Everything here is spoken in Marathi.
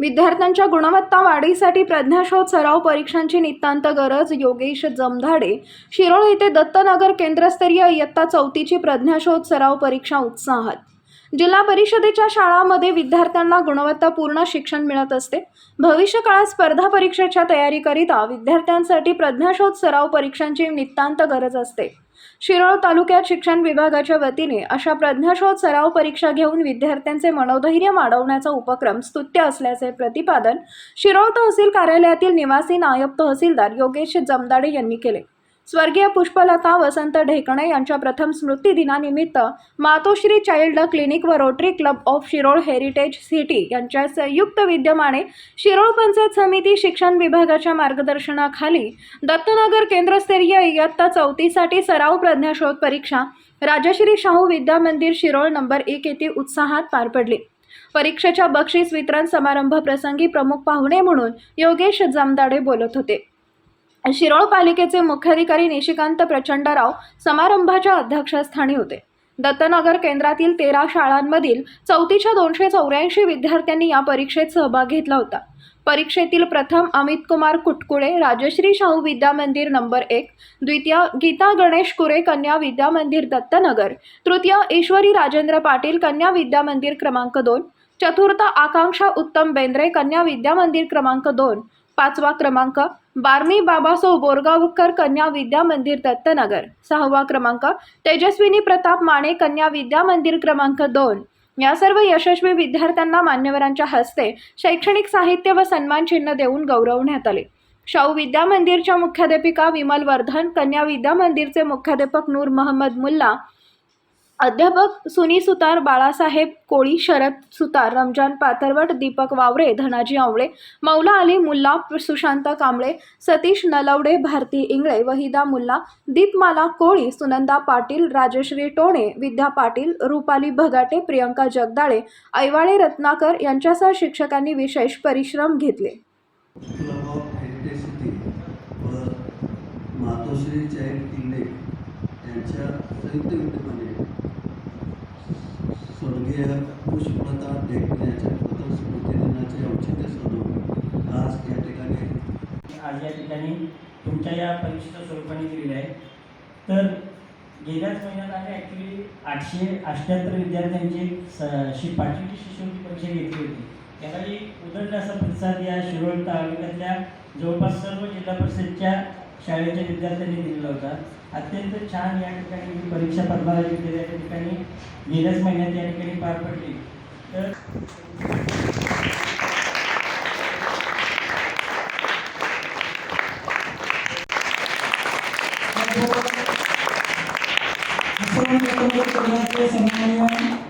विद्यार्थ्यांच्या गुणवत्ता वाढीसाठी प्रज्ञाशोध सराव परीक्षांची नितांत गरज योगेश जमधाडे. शिरोळ येथे दत्तनगर केंद्रस्तरीय इयत्ता चौथीची प्रज्ञाशोध सराव परीक्षा उत्साहात. जिल्हा परिषदेच्या शाळांमध्ये विद्यार्थ्यांना गुणवत्तापूर्ण शिक्षण मिळत असते. भविष्य काळात स्पर्धा परीक्षेच्या तयारीकरिता विद्यार्थ्यांसाठी प्रज्ञाशोध सराव परीक्षांची नितांत गरज असते. शिरोळ तालुक्यात शिक्षण विभागाच्या वतीने अशा प्रज्ञाशोध सराव परीक्षा घेऊन विद्यार्थ्यांचे मनोधैर्य वाढवण्याचा उपक्रम स्तुत्य असल्याचे प्रतिपादन शिरोळ तहसील कार्यालयातील निवासी नायब तहसीलदार योगेश जमदाडे यांनी केले. स्वर्गीय पुष्पलता वसंत ढेकणे यांच्या प्रथम स्मृती दिनानिमित्त मातोश्री चाइल्ड क्लिनिक व Rotary Club of Shirol heritage city यांच्या संयुक्त विद्यमाने शिरोळ पंचायत समिती शिक्षण विभागाच्या मार्गदर्शनाखाली दत्तनगर केंद्रस्तरीय इयत्ता चौथीसाठी सराव प्रज्ञाशोध परीक्षा राजश्री शाहू विद्या मंदिर शिरोळ नंबर एक येथे उत्साहात पार पडली. परीक्षेच्या बक्षीस वितरण समारंभ प्रसंगी प्रमुख पाहुणे म्हणून योगेश जमदाडे बोलत होते. शिरोळ पालिकेचे मुख्याधिकारी निशिकांत प्रचंडराव समारंभाच्या अध्यक्षस्थानी होते. दत्तनगर केंद्रातील तेरा शाळांमधील चौथीच्या दोनशे चौऱ्याऐंशी विद्यार्थ्यांनी या परीक्षेत सहभाग घेतला होता. परीक्षेतील प्रथम अमित कुमार कुटकुळे राजश्री शाहू विद्या मंदिर नंबर एक द्वितीय गीता गणेश कुरे कन्या विद्या मंदिर दत्तनगर तृतीय ईश्वरी राजेंद्र पाटील कन्या विद्या मंदिर क्रमांक दोन चतुर्थ आकांक्षा उत्तम बेंद्रे कन्या विद्या मंदिर क्रमांक दोन पाचवा क्रमांक बारमी बाबासाहेब बोरगावकर कन्या विद्या मंदिर दत्तनगर. सहावा क्रमांक तेजस्विनी प्रताप माने कन्या विद्या मंदिर क्रमांक दोन. या सर्व यशस्वी विद्यार्थ्यांना मान्यवरांच्या हस्ते शैक्षणिक साहित्य व सन्मान चिन्ह देऊन गौरवण्यात आले. शाहू विद्या मंदिरच्या मुख्याध्यापिका विमल वर्धन कन्या विद्या मंदिरचे मुख्याध्यापक नूर महम्मद मुल्ला अध्यापक सुनी सुतार बाळासाहेब कोळी शरद सुतार रमजान पाथरवट दीपक वावरे धनाजी आवळे मौला अली मुल्ला सुशांत कांबळे सतीश नलवडे भारती इंगळे वहिदा मुल्ला दीपमाला कोळी सुनंदा पाटील राजश्री टोणे विद्या पाटील रुपाली भगाटे प्रियंका जगदाळे ऐवाळे रत्नाकर यांच्यासह शिक्षकांनी विशेष परिश्रम घेतले. मातोश्री यांच्या संयुक्त विद्यमाने स्वर्गीय पुष्पलता ढेकणे प्रथम स्मृती दिनाचे औचित्य साधून आज या ठिकाणी आज या ठिकाणी तुमच्या या परीक्षेच्या स्वरूपाने दिलेलं आहे. तर गेल्याच महिन्यात आम्ही ॲक्च्युली आठशे अठ्ठ्याहत्तर विद्यार्थ्यांची स शि पाचवीची शिष्यवृत्ती परीक्षा घेतली होती. त्यावेळी उदंड असा प्रतिसाद या शिरोळ तालुक्यातल्या जवळपास सर्व जिल्हा परिषदच्या शाळेच्या विद्यार्थ्यांनी दिलेला होता. अत्यंत छान या ठिकाणी ही परीक्षा पद्मावती विद्यालय या ठिकाणी गेल्याच महिन्यात या ठिकाणी पार पडली. तर सन्माननीय